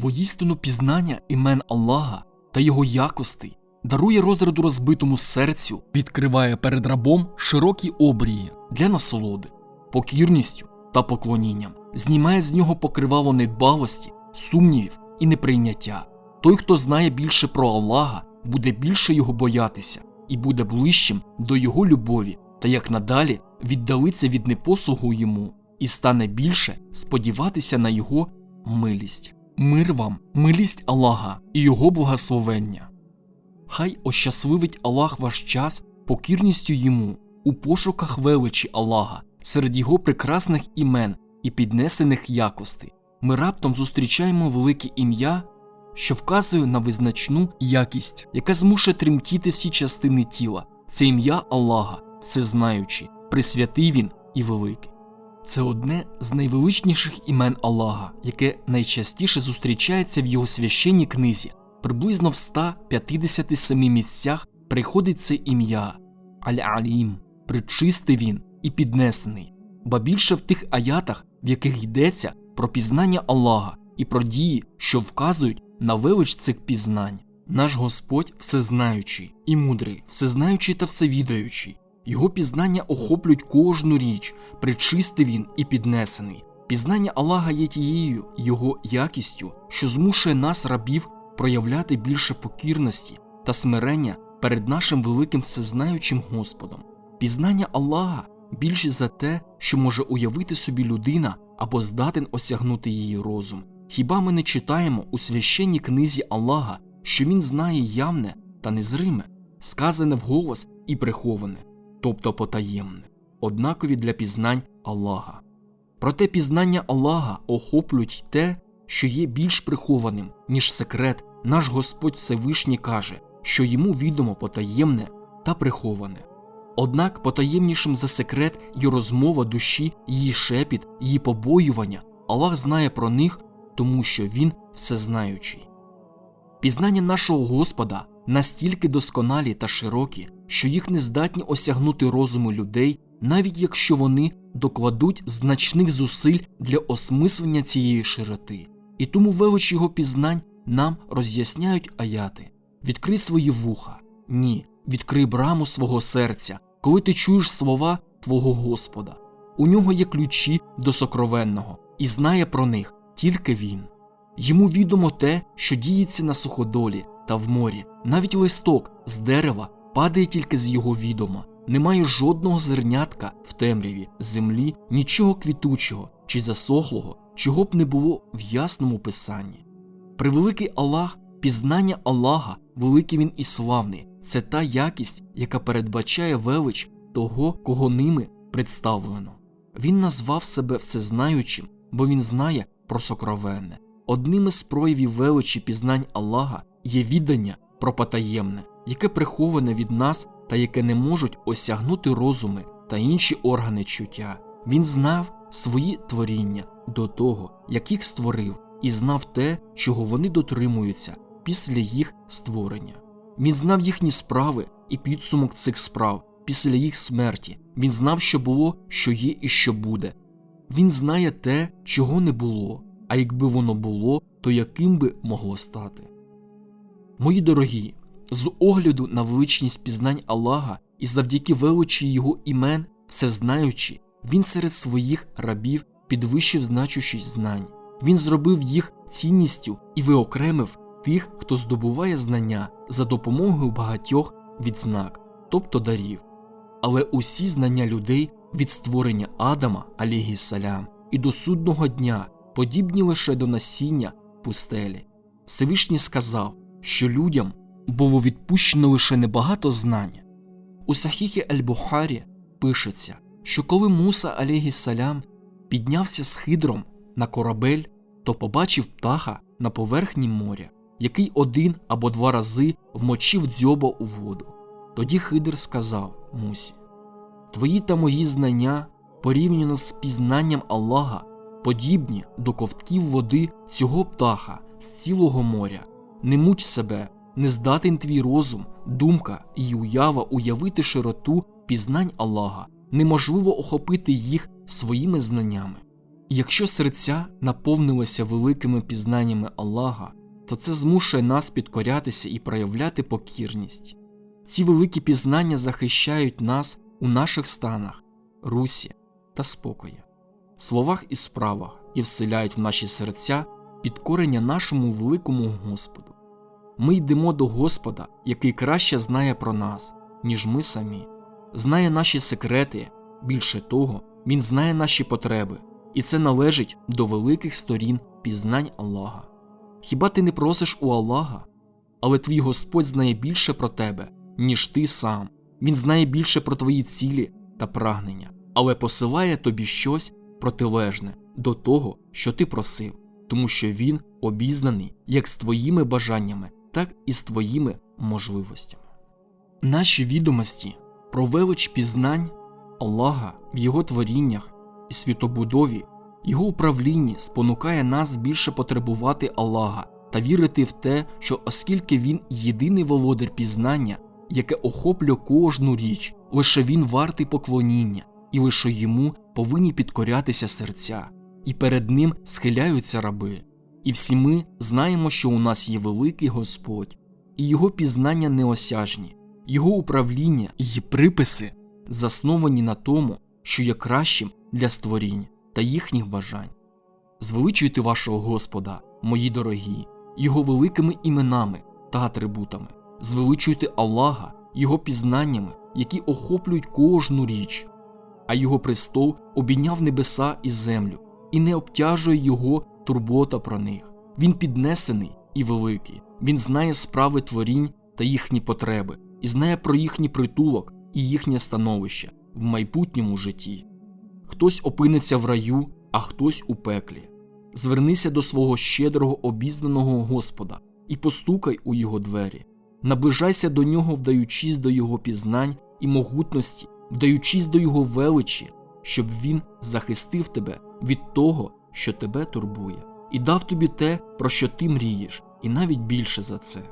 Воістину пізнання імен Аллаха та його якостей дарує розраду розбитому серцю, відкриває перед рабом широкі обрії для насолоди, покірністю та поклонінням, знімає з нього покривало недбалості, сумнівів і неприйняття. Той, хто знає більше про Аллаха, буде більше його боятися і буде ближчим до його любові, та як надалі віддалиться від непослугу йому і стане більше сподіватися на його милість. Мир вам, милість Аллаха і його благословення. Хай ощасливить Аллах ваш час покірністю йому у пошуках величі Аллаха серед його прекрасних імен і піднесених якостей. Ми раптом зустрічаємо велике ім'я, що вказує на визначну якість, яка змушує тремтіти всі частини тіла. Це ім'я Аллаха, всезнаючий, присвятий він і великий. Це одне з найвеличніших імен Аллаха, яке найчастіше зустрічається в його священній книзі. Приблизно в 157 місцях приходить це ім'я Аль-Алім, причистий він і піднесений, ба більше в тих аятах, в яких йдеться про пізнання Аллаха і про дії, що вказують на велич цих пізнань. Наш Господь всезнаючий і мудрий, всезнаючий та всевідаючий. Його пізнання охоплюють кожну річ, причистий він і піднесений. Пізнання Аллаха є тією його якістю, що змушує нас, рабів, проявляти більше покірності та смирення перед нашим великим всезнаючим Господом. Пізнання Аллаха більше за те, що може уявити собі людина або здатен осягнути її розум. Хіба ми не читаємо у священній книзі Аллаха, що він знає явне та незриме, сказане вголос і приховане, тобто потаємне, однакові для пізнань Аллаха. Проте пізнання Аллаха охоплюють те, що є більш прихованим, ніж секрет, наш Господь Всевишній каже, що йому відомо потаємне та приховане. Однак потаємнішим за секрет є розмова душі, її шепіт, її побоювання, Аллах знає про них, тому що Він всезнаючий. Пізнання нашого Господа настільки досконалі та широкі, що їх не здатні осягнути розуму людей, навіть якщо вони докладуть значних зусиль для осмислення цієї широти. І тому велич його пізнань нам роз'ясняють аяти відкрий свої вуха, ні, відкрий браму свого серця, коли ти чуєш слова твого Господа. У нього є ключі до сокровенного, і знає про них тільки він. Йому відомо те, що діється на суходолі та в морі, навіть листок з дерева падає тільки з його відома, немає жодного зернятка в темряві, землі, нічого квітучого чи засохлого, чого б не було в ясному писанні. Превеликий Аллах, пізнання Аллаха, великий він і славний, це та якість, яка передбачає велич того, кого ними представлено. Він назвав себе всезнаючим, бо він знає про сокровенне. Одним із проявів величі пізнань Аллаха є віддання про потаємне, яке приховане від нас та яке не можуть осягнути розуми та інші органи чуття. Він знав свої творіння до того, як їх створив, і знав те, чого вони дотримуються після їх створення. Він знав їхні справи і підсумок цих справ після їх смерті. Він знав, що було, що є і що буде. Він знає те, чого не було, а якби воно було, то яким би могло стати. Мої дорогі, з огляду на величність пізнань Аллаха і завдяки величі його імен, всезнаючи, він серед своїх рабів підвищив значущість знань. Він зробив їх цінністю і виокремив тих, хто здобуває знання за допомогою багатьох відзнак, тобто дарів. Але усі знання людей від створення Адама, алейгіссалям, і до судного дня подібні лише до насіння пустелі. Всевишній сказав, що людям було відпущено лише небагато знань. У Сахіхі Аль-Бухарі пишеться, що коли Муса алейгіссалям піднявся з хидром на корабель, то побачив птаха на поверхні моря, який один або два рази вмочив дзьоба у воду. Тоді Хидр сказав Мусі: Твої та мої знання, порівняно з пізнанням Аллаха, подібні до ковтків води цього птаха з цілого моря. Не муч себе, не здатен твій розум, думка і уява уявити широту пізнань Аллаха, неможливо охопити їх своїми знаннями. Якщо серця наповнилися великими пізнаннями Аллаха, то це змушує нас підкорятися і проявляти покірність. Ці великі пізнання захищають нас у наших станах, русі та спокої, словах і справах і вселяють в наші серця підкорення нашому великому Господу. Ми йдемо до Господа, який краще знає про нас, ніж ми самі, знає наші секрети, більше того, Він знає наші потреби, і це належить до великих сторін пізнань Аллаха. Хіба ти не просиш у Аллаха? Але твій Господь знає більше про тебе, ніж ти сам. Він знає більше про твої цілі та прагнення, але посилає тобі щось протилежне до того, що ти просив, тому що він обізнаний як з твоїми бажаннями, так і з твоїми можливостями. Наші відомості про велич пізнань Аллаха в його творіннях і світобудові, його управлінні спонукає нас більше потребувати Аллаха та вірити в те, що оскільки він єдиний володар пізнання, яке охоплює кожну річ, лише він вартий поклоніння, і лише йому повинні підкорятися серця, і перед ним схиляються раби. І всі ми знаємо, що у нас є великий Господь, і його пізнання неосяжні, його управління і приписи засновані на тому, що є кращим для створінь та їхніх бажань. Звеличуйте вашого Господа, мої дорогі, Його великими іменами та атрибутами, звеличуйте Аллаха Його пізнаннями, які охоплюють кожну річ, а Його престол обійняв небеса і землю, і не обтяжує Його турбота про них. Він піднесений і великий, Він знає справи творінь та їхні потреби, і знає про їхній притулок і їхнє становище в майбутньому житті. Хтось опиниться в раю, а хтось у пеклі. Звернися до свого щедрого обізнаного Господа і постукай у його двері, наближайся до нього, вдаючись до його пізнань і могутності, вдаючись до його величі, щоб він захистив тебе від того, що тебе турбує, і дав тобі те, про що ти мрієш, і навіть більше за це.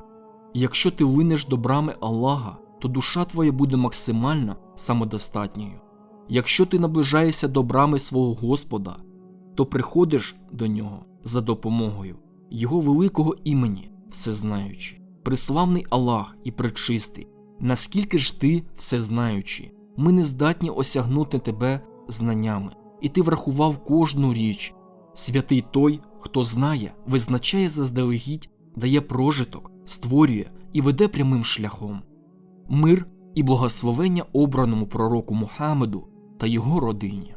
Якщо ти линеш до брами Аллаха, то душа твоя буде максимально самодостатньою. Якщо ти наближаєшся до брами свого Господа, то приходиш до нього за допомогою Його великого імені, всезнаючи, приславний Аллах і пречистий, наскільки ж ти всезнаючий, ми не здатні осягнути тебе знаннями, і ти врахував кожну річ. Святий той, хто знає, визначає заздалегідь, дає прожиток, створює і веде прямим шляхом. Мир і благословення обраному пророку Мухаммеду та його родині.